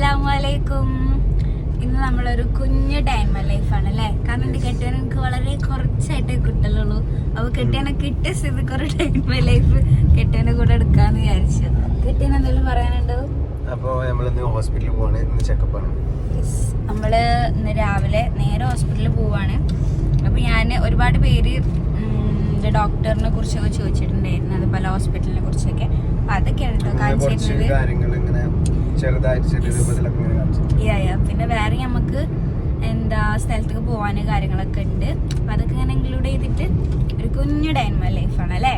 അസ്സാം വലൈക്കും ഇന്ന് നമ്മളൊരു കുഞ്ഞു ടൈം ലൈഫാണ് അല്ലേ? കാരണം എന്റെ കെട്ടിയാൻ എനിക്ക് വളരെ കുറച്ചായിട്ടേ കിട്ടലുള്ളൂ. അപ്പൊ കെട്ടിയാനെ കിട്ടിയ സ്ഥിതി കുറെ ടൈം ലൈഫ് കെട്ടിയാനെ കൂടെ എടുക്കാന്ന് വിചാരിച്ചു. കെട്ടിയാൻ എന്തെങ്കിലും പറയാനുണ്ടോ? അപ്പോൾ നമ്മളിന്ന് ഹോസ്പിറ്റലിൽ പോവാണ്. ഇന്ന് ചെക്കപ്പ് ആണ്. നമ്മൾ ഇന്ന് രാവിലെ നേരെ ഹോസ്പിറ്റലിൽ പോവാണ്. അപ്പൊ ഞാൻ ഒരുപാട് പേര് ഡോക്ടറിനെ കുറിച്ചൊക്കെ ചോദിച്ചിട്ടുണ്ടായിരുന്നു. പല ഹോസ്പിറ്റലിനെ കുറിച്ചൊക്കെ. അപ്പൊ അതൊക്കെയാണ് കേട്ടോ കാണിച്ചിരുന്നത്. ചെറുതായിട്ട് ചെറിയ രൂപത്തിലൊക്കെ. പിന്നെ വേറെ നമുക്ക് എന്താ സ്ഥലത്തേക്ക് പോവാന് കാര്യങ്ങളൊക്കെ ഉണ്ട്. അപ്പൊ അതൊക്കെ ഇങ്ങനെ ഇൻക്ലൂഡ് ചെയ്തിട്ട് ഒരു കുഞ്ഞു ഡൈൻമ ലൈഫാണ് അല്ലേ.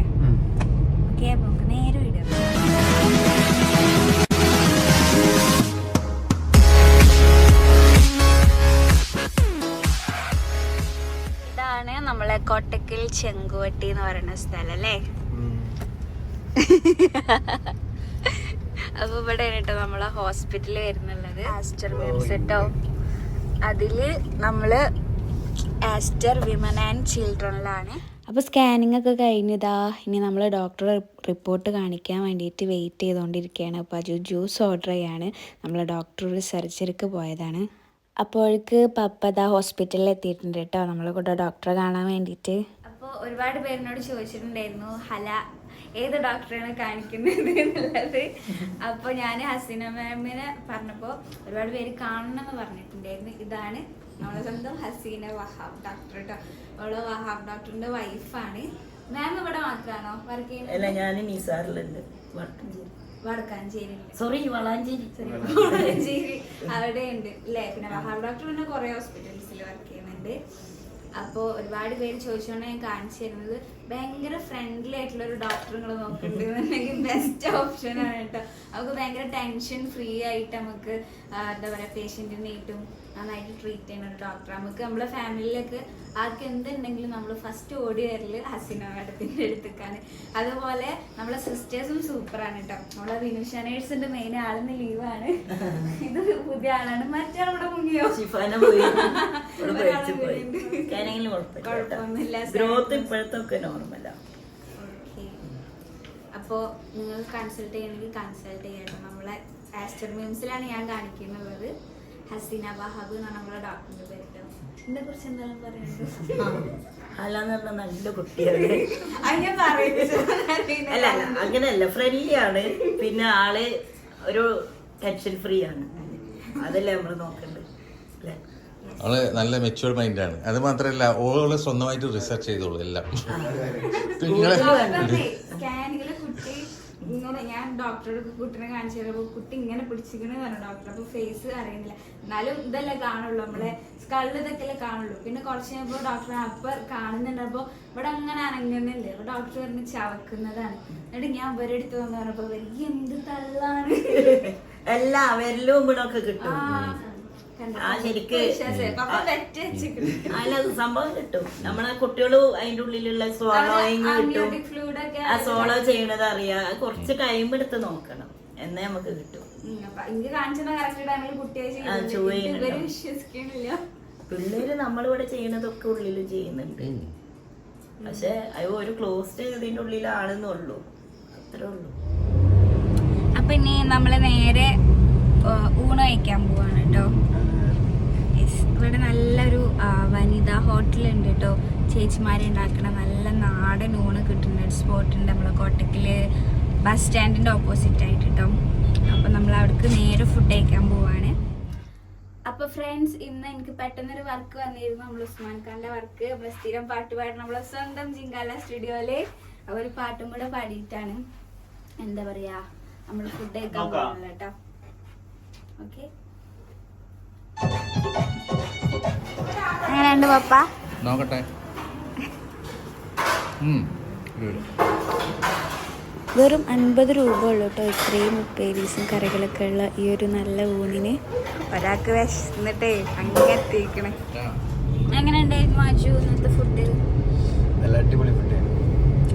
ഓക്കെ അപ്പൊ നമുക്ക് നേരെ വിടാം ഇതാണ് നമ്മളെ കോട്ടക്കൽ ചെങ്കുവട്ടി എന്ന് പറയുന്ന സ്ഥലം അല്ലേ? ഉം. അപ്പൊ ഇവിടെ കേട്ടോ നമ്മളെ ഹോസ്പിറ്റലിൽ വരുന്നുള്ളത്. ആസ്റ്റർ വിംസ് കേട്ടോ അതിൽ നമ്മൾ ആസ്റ്റർ വിമൻ ആൻഡ് ചിൽഡ്രനിലാണ് അപ്പോൾ സ്കാനിങ് ഒക്കെ കഴിഞ്ഞതാ. ഇനി നമ്മൾ ഡോക്ടർ റിപ്പോർട്ട് കാണിക്കാൻ വേണ്ടിയിട്ട് വെയിറ്റ് ചെയ്തുകൊണ്ടിരിക്കുകയാണ് അപ്പോൾ അജു ജ്യൂസ് ഓർഡർ ചെയ്യാണ്. നമ്മൾ ഡോക്ടർ ഒരു സർജറിക്ക് പോയതാണ്. അപ്പോഴേക്ക് പപ്പത ഹോസ്പിറ്റലിൽ എത്തിയിട്ടുണ്ട് കേട്ടോ. നമ്മളെ കൂടെ ഡോക്ടറെ കാണാൻ വേണ്ടിയിട്ട്. അപ്പോൾ ഒരുപാട് പേരിനോട് ചോദിച്ചിട്ടുണ്ടായിരുന്നു. ഹല ഏത് ഡോക്ടറെയാണ് കാണിക്കുന്നത് എന്നുള്ളത് അപ്പോൾ ഞാൻ ഹസീന മാമിനെ പറഞ്ഞപ്പോൾ ഒരുപാട് പേര് കാണണം എന്ന് പറഞ്ഞിട്ടുണ്ടായിരുന്നു. ഇതാണ് നമ്മളെ സ്വന്തം ഹസീന വഹാബ് ഡോക്ടർ കേട്ടോ അവൾ വഹാബ് ഡോക്ടറിന്റെ വൈഫാണ് മാം ഇവിടെ മാത്രമാണോ വർക്ക് ചെയ്യുന്നത്? ഞാൻ നിസാറിലുണ്ട്. വടക്കഞ്ചേരി. സോറി വളാഞ്ചേരി. വളാഞ്ചേരി. അവിടെ ഉണ്ട് അല്ലേ? പിന്നെ വഹാബ് ഡോക്ടർ പിന്നെ കുറെ ഹോസ്പിറ്റൽസിൽ വർക്ക് ചെയ്യുന്നുണ്ട്. അപ്പോൾ ഒരുപാട് പേര് ചോദിച്ചുകൊണ്ട് ഞാൻ കാണിച്ചു തരുന്നത്. ഭയങ്കര ഫ്രണ്ട്ലി ആയിട്ടുള്ള ഒരു ഡോക്ടർ നിങ്ങൾ നോക്കുന്നുണ്ടെന്നുണ്ടെങ്കിൽ ബെസ്റ്റ് ഓപ്ഷൻ ആണ് കേട്ടോ. നമുക്ക് ഭയങ്കര ടെൻഷൻ ഫ്രീ ആയിട്ട് നമുക്ക് എന്താ പറയുക പേഷ്യന്റിനായിട്ടും നന്നായിട്ട് ട്രീറ്റ് ചെയ്യുന്ന ഒരു ഡോക്ടർ നമുക്ക് നമ്മളെ ഫാമിലിയിലൊക്കെ ആർക്ക് എന്തുണ്ടെങ്കിലും നമ്മൾ ഫസ്റ്റ് ഓടി വരൽ ഹസീന മാഡത്തിന്റെ അടുത്തേക്കാണ്. അതുപോലെ നമ്മളെ സിസ്റ്റേഴ്സും സൂപ്പറാണ് കേട്ടോ നമ്മളെ വിനുഷ നേഴ്സിന്റെ മെയിൻ ആളിന്ന് ലീവാണ് ഇത് പുതിയ ആളാണ്. മറ്റേ അവിടെ മുങ്ങിയോ? കുഴപ്പമൊന്നുമില്ല. ഗ്രോത്ത് ഇപ്പോഴത്തെ നോർമലാണ് നിങ്ങൾ കൺസൾട്ട് ചെയ്യണമെങ്കിൽ കൺസൾട്ട് ചെയ്യണം നമ്മളെ ആസ്റ്റർ മിംസിലാണ് ഞാൻ കാണിക്കുന്നുള്ളത് ഹസീന വഹാബ് എന്നാണ് നമ്മളെ ഡോക്ടറിന്റെ പേര് കേട്ടോ ഇതിനെ കുറിച്ച് എന്താണ് പറയുന്നത് അല്ലാന്ന് നല്ല കുട്ടിയാണ്. അല്ല അല്ല അങ്ങനെയല്ല ഫ്രണ്ട്ലി ആണ്. പിന്നെ ആൾ ഒരു ടെൻഷൻ ഫ്രീ ആണ്. അതല്ലേ നമ്മൾ നോക്കണ്ടത് അല്ലേ? അവൾ നല്ല മെച്ചുവേർഡ് മൈൻഡാണ് അത് മാത്രല്ല ഓൾ സ്വന്തമായിട്ട് റിസർച്ച് ചെയ്തോളൂ എല്ലാം. നിങ്ങളെ ഇങ്ങനെ ഞാൻ ഡോക്ടറോട് കുട്ടിനെ കാണിച്ചു തരുമ്പോൾ കുട്ടി ഇങ്ങനെ പിടിച്ചിരിക്കണെന്ന് പറഞ്ഞു ഡോക്ടർ അപ്പൊ ഫേസ് അറിയുന്നില്ല. എന്നാലും ഇതല്ലേ കാണുള്ളൂ നമ്മളെ. സ്കൾ ഇതൊക്കെയല്ലേ കാണുള്ളൂ. പിന്നെ കുറച്ച് കഴിയുമ്പോൾ ഡോക്ടർ അപ്പൊ കാണുന്നുണ്ട്. അപ്പൊ ഇവിടെ അങ്ങനെ അനങ്ങുന്നില്ല. അപ്പൊ ഡോക്ടർ പറഞ്ഞ് ചവക്കുന്നതാണ്. എന്നിട്ട് ഞാൻ ഇവരുടെ അടുത്ത് വന്ന് പറഞ്ഞപ്പോ "ഇവർ എന്ത് തള്ളാണ്? എല്ലാ വിരലും ഇവിടെ ഒക്കെ കിട്ടും? ആ ശരിക്ക്. അല്ല സംഭവം കിട്ടും. നമ്മളെ കുട്ടികളും അതിന്റെ ഉള്ളിലുള്ള സോളോയിങ് കിട്ടും. ആ സോളോ ചെയ്യണത് അറിയാം. കുറച്ച് ടൈം എടുത്ത് നോക്കണം. എന്നേ നമുക്ക് കിട്ടും. പിള്ളേര് നമ്മളിവിടെ ചെയ്യണതൊക്കെ ഉള്ളിൽ ചെയ്യുന്നുണ്ട്. പക്ഷെ അത് ഒരു ക്ലോസ്ഡ് ചെയ്തതിന്റെ ഉള്ളിലാണെന്നുള്ളൂ അത്രേ ഉള്ളൂ. അപ്പൊ ഇനി നമ്മൾ നേരെ ഊണ് കഴിക്കാൻ പോവാണ് കേട്ടോ ഇവിടെ നല്ലൊരു വനിതാ ഹോട്ടൽ ഉണ്ട് കേട്ടോ ചേച്ചിമാരെ ഉണ്ടാക്കണ നല്ല നാടൻ ഊണ് കിട്ടുന്ന ഒരു സ്പോട്ട് ഉണ്ട് നമ്മളെ കോട്ടക്കിൽ ബസ് സ്റ്റാൻഡിന്റെ ഓപ്പോസിറ്റ് ആയിട്ട് കേട്ടോ അപ്പൊ നമ്മൾ അവിടേക്ക് നേരെ ഫുഡ് കഴിക്കാൻ പോവാണ്. അപ്പൊ ഫ്രണ്ട്സ് ഇന്ന് എനിക്ക് പെട്ടെന്നൊരു വർക്ക് വന്നിരുന്നു. നമ്മൾ ഉസ്മാൻ ഖാന്റെ വർക്ക് നമ്മൾ സ്ഥിരം പാട്ട് പാടണം. നമ്മളെ സ്വന്തം ജിങ്കാല സ്റ്റുഡിയോയിൽ അപ്പൊ ഒരു പാട്ടും കൂടെ പാടിയിട്ടാണ്. എന്താ പറയാ? നമ്മൾ ഫുഡ് കഴിക്കാൻ പോകുന്നത് കേട്ടോ ഓക്കെ എങ്ങനെയുണ്ട് പപ്പ? നോക്കട്ടെ. വെറും അൻപത് രൂപ ഉള്ളൂ കേട്ടോ ഇത്രയും ഉപ്പേരീസും കറികളൊക്കെ ഉള്ള ഈ ഒരു നല്ല ഊണിന്. ഒരാൾക്ക് വിശന്നിട്ടേ അങ്ങനെ എത്തിക്കണേ മാജു ഇന്നത്തെ ഫുഡ് നല്ല അടിപൊളി ഫുഡാണ്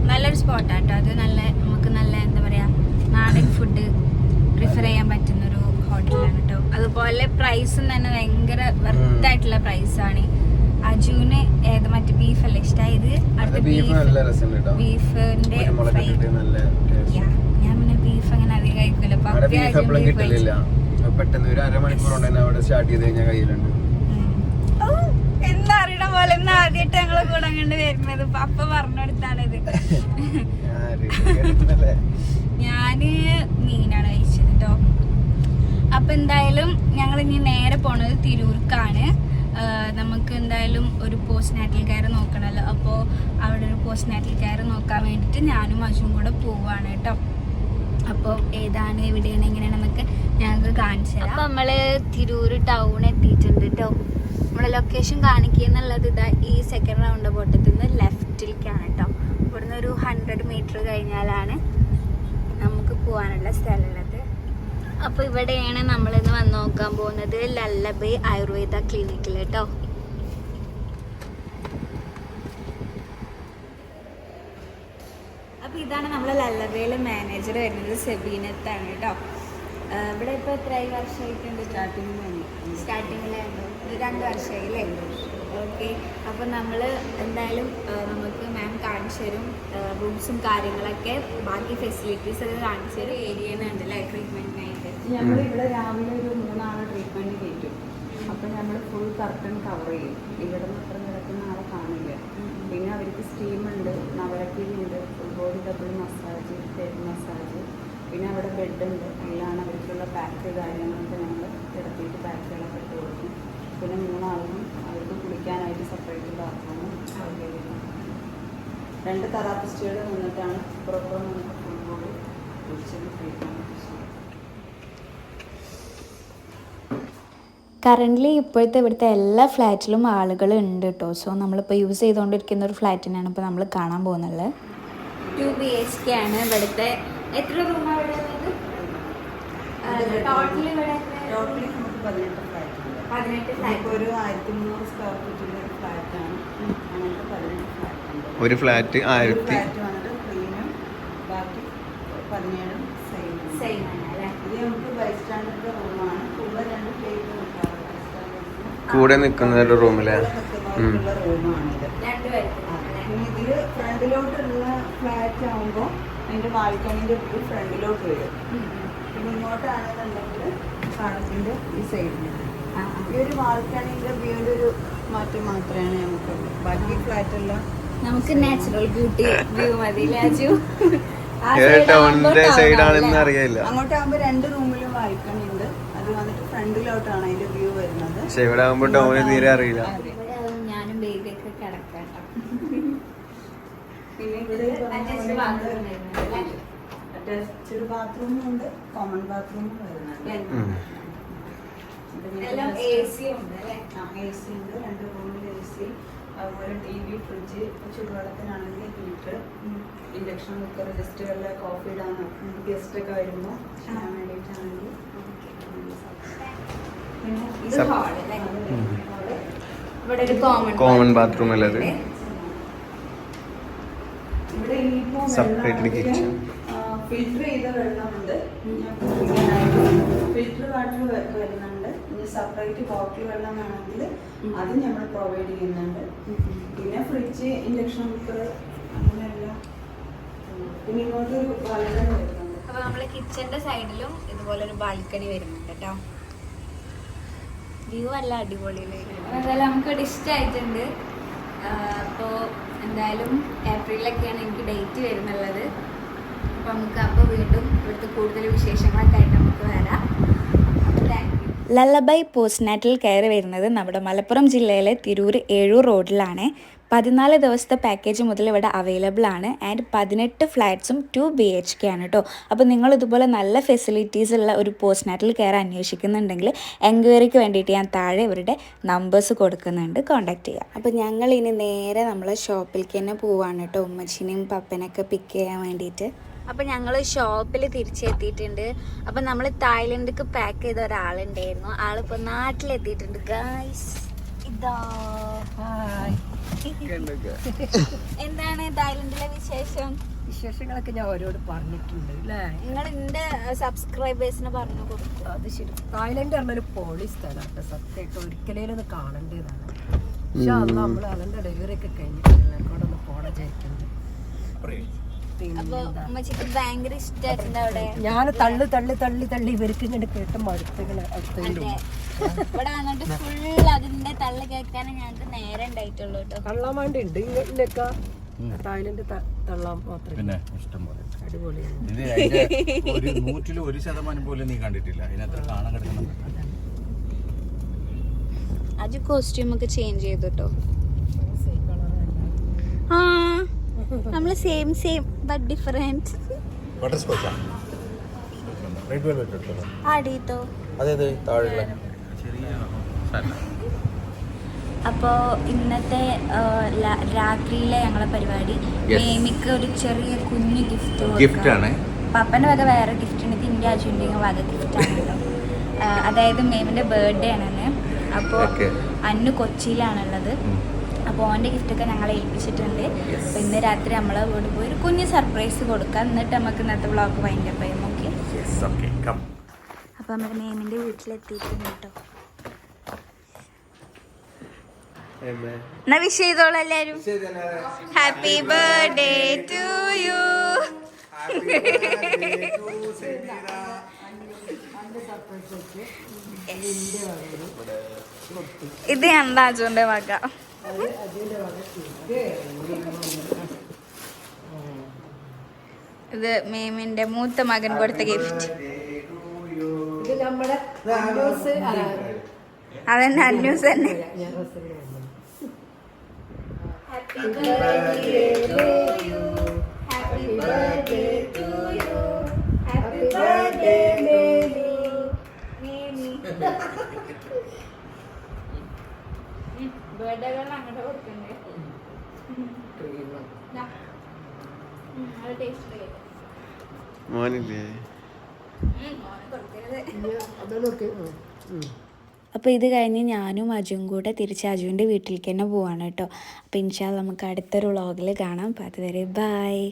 നല്ലൊരു സ്പോട്ടാട്ടോ അത് നല്ല നമുക്ക് നല്ല എന്താ പറയാ നാടൻ ഫുഡ് പ്രിഫർ ചെയ്യാൻ പറ്റുന്നൊരു ഹോട്ടലാണ് കേട്ടോ അതുപോലെ പ്രൈസും തന്നെ ഭയങ്കര പ്രൈസ് പ്രൈസാണ് അജുവിന് ഏത് മറ്റേ ബീഫ് അല്ലേ ഇഷ്ടമായത് അടുത്ത ബീഫ് ബീഫിന്റെ. ഞാൻ പിന്നെ ബീഫ് അങ്ങനെ അധികം കഴിക്കില്ല പെട്ടെന്ന് ഒരു അരമണിക്കൂർ കൊണ്ട് തന്നെ അവിടെ സ്റ്റാർട്ട് ചെയ്ത് കഴിഞ്ഞാൽ കയ്യിലുണ്ട് എന്താ അറിയണ പോലെ ഇന്ന് ആദ്യമായിട്ട് ഞങ്ങളെ കൂടെ അങ്ങോട്ട് വരുന്നത്. പപ്പ പറഞ്ഞെടുത്താണിത്? ഞാൻ മീനാണ് കഴിച്ചത് കേട്ടോ അപ്പൊ എന്തായാലും ഞങ്ങൾ ഇനി നേരെ പോണത് തിരൂർക്കാണ്. നമുക്ക് എന്തായാലും ഒരു പോസ്റ്റ് നാറ്റൽ കെയർ നോക്കണല്ലോ. അപ്പോ അവിടെ ഒരു പോസ്റ്റ് നാറ്റൽ കെയർ നോക്കാൻ വേണ്ടിട്ട് ഞാനും അജും കൂടെ പോവാണ് കേട്ടോ അപ്പോൾ ഏതാണ് എവിടെയാണ് എങ്ങനെയാണെന്നൊക്കെ ഞങ്ങൾക്ക് കാണിച്ചു തരാം. അപ്പം നമ്മൾ തിരൂർ ടൗൺ എത്തിയിട്ടുണ്ട് കേട്ടോ നമ്മുടെ ലൊക്കേഷൻ കാണിക്കുക എന്നുള്ളത് ഇതാ ഈ സെക്കൻഡ് റൗണ്ട് ബോട്ടത്തിൽ നിന്ന് ലെഫ്റ്റിലേക്കാണ് കേട്ടോ ഇവിടുന്ന് ഒരു ഹൺഡ്രഡ് മീറ്റർ കഴിഞ്ഞാലാണ് നമുക്ക് പോകാനുള്ള സ്ഥലമുള്ളത്. അപ്പോൾ ഇവിടെയാണ് നമ്മൾ ഇന്ന് വന്ന് നോക്കാൻ പോകുന്നത് ലല്ലബൈ ആയുർവേദ ക്ലിനിക്കിൽ കേട്ടോ അപ്പോൾ ഇതാണ് നമ്മളെ ലല്ലബയിലെ മാനേജർ വരുന്നത് സെബീനത്താണ് കേട്ടോ ഇവിടെ ഇപ്പോൾ എത്രയായി വർഷമായിട്ടുണ്ട് സ്റ്റാർട്ടിങ്ങിലുണ്ട് ഒരു രണ്ട് വർഷമായി അല്ലേ ഓക്കെ. അപ്പോൾ നമ്മൾ എന്തായാലും നമുക്ക് മാം കാണിച്ചു തരും റൂംസും കാര്യങ്ങളൊക്കെ. ബാക്കി ഫെസിലിറ്റീസ് ഒക്കെ കാണിച്ചു തരും. ഏരിയ അല്ലേ ട്രീറ്റ്മെന്റിനായിട്ട് ഞങ്ങൾ ഇവിടെ രാവിലെ ഒരു മൂന്നാളെ ട്രീറ്റ്മെന്റ് കയറ്റും. അപ്പം നമ്മൾ ഫുൾ കർട്ടൺ കവർ ചെയ്യും. ഇവിടെ നിന്ന് അത്ര കിടക്കുന്ന ആളെ കാണില്ല. പിന്നെ അവർക്ക് സ്റ്റീമുണ്ട് ഉണ്ട് full body double massage head massage പിന്നെ അവിടെ ബെഡ് ഉണ്ട്. അതിലാണ് അവർക്കുള്ള പാക്ക് കാര്യങ്ങളൊക്കെ ഞങ്ങൾ കിടത്തിയിട്ട് പാക്കുകളൊക്കെ ഇട്ട് കൊടുക്കും. പിന്നെ മൂന്നാളും അവർക്ക് കുളിക്കാനായിട്ട് സെപ്പറേറ്റ് ബാത്റൂമും രണ്ട് തെറാപ്പിസ്റ്റുകൾ നിന്നിട്ടാണ് പ്രോപ്പർ നമുക്ക് കുളിച്ചത് ട്രീറ്റ്മെന്റ് കറന്റ്ലി ഇപ്പോഴത്തെ ഇവിടുത്തെ എല്ലാ ഫ്ലാറ്റിലും ആളുകൾ ഉണ്ട് കേട്ടോ സോ നമ്മളിപ്പോൾ യൂസ് ചെയ്തുകൊണ്ടിരിക്കുന്ന ഒരു ഫ്ലാറ്റിനാണ് ഇപ്പോൾ നമ്മൾ കാണാൻ പോകുന്നത്. ടു ബി എച്ച് കെ ആണ് ഇവിടുത്തെ. എത്ര റൂമാണ് ഇവിടെ ടോട്ടൽ ഇവിടെ ടോട്ടലി നമുക്ക് പതിനെട്ട് ഒരു ആയിരത്തി മുന്നൂറ് സ്ക്വയർ ഫീറ്റിന്റെ ഒരു ഫ്ലാറ്റാണ് അങ്ങനത്തെ പതിനെട്ട് ഫ്ലാറ്റ് ഒരു ഫ്ലാറ്റ് ആയിരത്തി ഫ്ലാറ്റ് വന്നിട്ട് പ്രീമിയം ബാക്കി പതിനേഴും സെയിം സെയിം ഇത് നമുക്ക് റൂമാണ് കൂടെ രണ്ട് കൂടെ നിൽക്കുന്ന റൂമിലെ? റൂമാണിത് പിന്നെ ഇതിൽ ഫ്രണ്ടിലോട്ടുള്ള ഫ്ലാറ്റ് ആകുമ്പോൾ അതിന്റെ ബാൽക്കണിന്റെ ഉള്ളിൽ ഫ്രണ്ടിലോട്ട് വരും. പിന്നെ ഇങ്ങോട്ടാണെന്നുണ്ടെങ്കിൽ പാടത്തിന്റെ ഈ സൈഡിൽ. ഈ ഒരു ബാൽക്കണിന്റെ വ്യൂവിന്റെ ഒരു മാറ്റം മാത്രമേ നമുക്കുള്ളൂ ബാക്കി ഫ്ലാറ്റ് എല്ലാം നമുക്ക് നാച്ചുറൽ ബ്യൂട്ടി വ്യൂ മതി ടൗണിന്റെ സൈഡാണെന്ന്? അറിയില്ല. അങ്ങോട്ടാകുമ്പോ രണ്ട് റൂമിലും ബാൽക്കണി ഉണ്ട് അത് വന്നിട്ട് ഫ്രണ്ടിലോട്ടാണ് അതിന്റെ വ്യൂ വരുന്നത്. പക്ഷെ ഇവിടെ ആകുമ്പോ ടൗണിൽ തീരെ അറിയില്ല. ഞാനും ബേബിയൊക്കെ കിടക്കാം attached ബാത്റൂമും ഉണ്ട്. കോമൺ ബാത്റൂമും വരുന്നുണ്ട്. എല്ലാം AC ഉണ്ട് അല്ലേ? എ സി ഉണ്ട്. രണ്ട് റൂമിൽ എ സി അതുപോലെ ടി വി ഫ്രിഡ്ജ് ചൂടുവെള്ളത്തിനാണെങ്കിൽ ഹീറ്റർ ഇൻഡക്ഷൻ കുക്കർ ജസ്റ്റ് വല്ല കോഫി ഇടാൻ ഗസ്റ്റ് ഒക്കെ വരുമ്പോൾ ചെയ്യാൻ വേണ്ടിയിട്ടാണെങ്കിൽ. ഇത് അല്ലേ? അവിടെ ഇവിടെ ഒരു കോമൺ കോമൺ ബാത്റൂം അല്ലത് ഇവിടെ ഇനിയിപ്പോ Separate kitchen. ഫിൽറ്റർ ചെയ്ത വെള്ളമുണ്ട്. ഫിൽറ്റർ വാട്ടർ വരുന്നുണ്ട്. ഇനി സെപ്പറേറ്റ് ബോട്ടിൽ വെള്ളം വേണമെങ്കിൽ അത് നമ്മൾ പ്രൊവൈഡ് ചെയ്യുന്നുണ്ട്. പിന്നെ ഫ്രിഡ്ജ് ഇൻഡക്ഷൻ കുക്കർ അങ്ങനെയല്ല. പിന്നെ ഇങ്ങോട്ടൊരു ബാൽക്കണി അപ്പോൾ അപ്പൊ നമ്മൾ കിച്ചന്റെ സൈഡിലും ഇതുപോലെ ഒരു ബാൽക്കണി വരുന്നുണ്ട് കേട്ടോ വ്യൂ അല്ല അടിപൊളി എന്തായാലും നമുക്ക് ഡിസ്റ്റ് ആയിട്ടുണ്ട്. അപ്പോൾ എന്തായാലും ഏപ്രിലൊക്കെയാണ് എനിക്ക് ഡേറ്റ് വരുന്നുള്ളത്. അപ്പോൾ നമുക്ക് അപ്പോൾ വീണ്ടും ഇവിടുത്തെ കൂടുതൽ വിശേഷങ്ങളൊക്കെ ആയിട്ട് നമുക്ക് വരാം. ലല്ലബൈ പോസ്റ്റ്നാറ്റൽ കെയർ വരുന്നത് നമ്മുടെ മലപ്പുറം ജില്ലയിലെ തിരൂർ ഏഴൂർ റോഡിലാണ്. പതിനാല് ദിവസത്തെ പാക്കേജ് മുതൽ ഇവിടെ അവൈലബിൾ ആണ്. ആൻഡ് പതിനെട്ട് ഫ്ലാറ്റ്സും ടു ബി എച്ച് കെ ആണ് കേട്ടോ അപ്പോൾ നിങ്ങൾ ഇതുപോലെ നല്ല ഫെസിലിറ്റീസ് ഉള്ള ഒരു പോസ്റ്റ് നാറ്റിൽ കെയർ അന്വേഷിക്കുന്നുണ്ടെങ്കിൽ എൻക്വയറിക്ക് വേണ്ടിയിട്ട് ഞാൻ താഴെ ഇവരുടെ നമ്പേഴ്സ് കൊടുക്കുന്നുണ്ട്. കോൺടാക്ട് ചെയ്യാം. അപ്പോൾ ഞങ്ങൾ ഇനി നേരെ നമ്മളെ ഷോപ്പിലേക്ക് തന്നെ പോവാണ് കേട്ടോ ഉമ്മച്ചിനെയും പപ്പനൊക്കെ പിക്ക് ചെയ്യാൻ വേണ്ടിയിട്ട്. അപ്പോൾ ഞങ്ങൾ ഷോപ്പിൽ തിരിച്ചെത്തിയിട്ടുണ്ട്. അപ്പോൾ നമ്മൾ തായ്ലൻഡിക്ക് പാക്ക് ചെയ്ത ഒരാളുണ്ടായിരുന്നു. ആളിപ്പോൾ നാട്ടിലെത്തിയിട്ടുണ്ട്. ഗൈസ് ഇതാ. എന്താണ് തായ്ലൻഡിലെ വിശേഷം? വിശേഷങ്ങളൊക്കെ ഞാൻ അവരോട് പറഞ്ഞിട്ടുണ്ട് അല്ലേ നിങ്ങൾ എന്റെ സബ്സ്ക്രൈബേഴ്സിന് പറഞ്ഞു കൊടുക്കും. അത് ശരി. തായ്ലൻഡ് പറഞ്ഞൊരു പോളി സ്ഥലമാണ് സത്യമായിട്ട് ഒരിക്കലും ഒന്ന് കാണേണ്ടതാണ്. പക്ഷെ അന്ന് നമ്മൾ അതിന്റെ ഡെലിവറി ഒക്കെ കഴിഞ്ഞിട്ടില്ല കൂടെ ഒന്ന് പോണ വിചാരിക്കുന്നത് അപ്പൊ ഉമ്മച്ചിക്ക് ഭയങ്കര ഇഷ്ടമായിട്ടുണ്ട് അവിടെ. ഞാൻ തള്ളി തള്ളി തള്ളി തള്ളി ഇവർക്ക് ഇങ്ങനെ കേട്ട് മടുത്തുകൾ ഇവിടെ ഫുൾ അതിന്റെ തള്ളു കേൾക്കാനേ ഞങ്ങൾക്ക് നേരെ ഉണ്ടായിട്ടുള്ളൂ കേട്ടോ തള്ളാൻ വേണ്ടി ഉണ്ട്. ഇല്ലക്ക തായ്ലൻഡ് തള്ളാൻ മാത്രം. പിന്നെ ഇഷ്ടം പോലെ. അടിപൊളിയാണ്. ഒരു നൂറ്റിൽ ഒരു ശതമാനം പോലും നീ കണ്ടിട്ടില്ല. കാണാൻ കിടക്കുന്നുണ്ട്? അത് കോസ്റ്റ്യൂം ഒക്കെ ചേഞ്ച് ചെയ്തു കേട്ടോ ആ നമ്മൾ same same but different butter സ്കോച്ചാ red velvet എടുത്തോ ആടീത്തോ അതെ അതെ താഴെ അപ്പോൾ ഇന്നത്തെ രാത്രിയിലെ ഞങ്ങളെ പരിപാടി. മേമിക്ക് ഒരു ചെറിയ കുഞ്ഞു ഗിഫ്റ്റ് ഗിഫ്റ്റ് ആണ്. പപ്പന്റെ വക വേറെ ഗിഫ്റ്റ് ഉണ്ട് ഇന്ത്യ അജുവിന്റെയും വക ഗിഫ്റ്റ് ആണല്ലോ അതായത് മേമിന്റെ ബർത്ത്ഡേ ആണ് അപ്പോൾ അന്നു കൊച്ചിയിലാണുള്ളത്. അപ്പോൾ ഓന്റെ ഗിഫ്റ്റൊക്കെ ഞങ്ങളെ ഏൽപ്പിച്ചിട്ടുണ്ട്. അപ്പോൾ ഇന്ന് രാത്രി നമ്മളെ വീട് പോയി ഒരു കുഞ്ഞ് സർപ്രൈസ് കൊടുക്കാം. എന്നിട്ട് നമുക്ക് ഇന്നത്തെ വ്ളോഗ് ഭയങ്കര ഭയം ഓക്കെ ഓക്കെ കം അപ്പോൾ നമ്മുടെ മേമിന്റെ വീട്ടിലെത്തിയിട്ടുണ്ട് കേട്ടോ. എന്നാ വിഷ് ചെയ്തോളൂ എല്ലാരും ഹാപ്പി ബർത്ത്ഡേ ടു യു ഇത് എന്താ അജുവിന്റെ വക ഇത് മേമിന്റെ മൂത്ത മകൻ കൊടുത്ത ഗിഫ്റ്റ് ഇത് നമ്മുടെ അതെന്നെ അന്യൂസ് തന്നെ. അങ്ങോട്ട് കൊടുക്കണ്ടേ? മോനില്ലേ? അപ്പോൾ ഇത് കഴിഞ്ഞ് ഞാനും അജുവും കൂടെ തിരിച്ച് അജുവിന്റെ വീട്ടിലേക്ക് തന്നെ പോവാണ് കേട്ടോ. അപ്പോൾ ഇൻഷാൽ നമുക്ക് അടുത്തൊരു വ്ളോഗിൽ കാണാം. അപ്പോൾ അതുവരെ ബായ്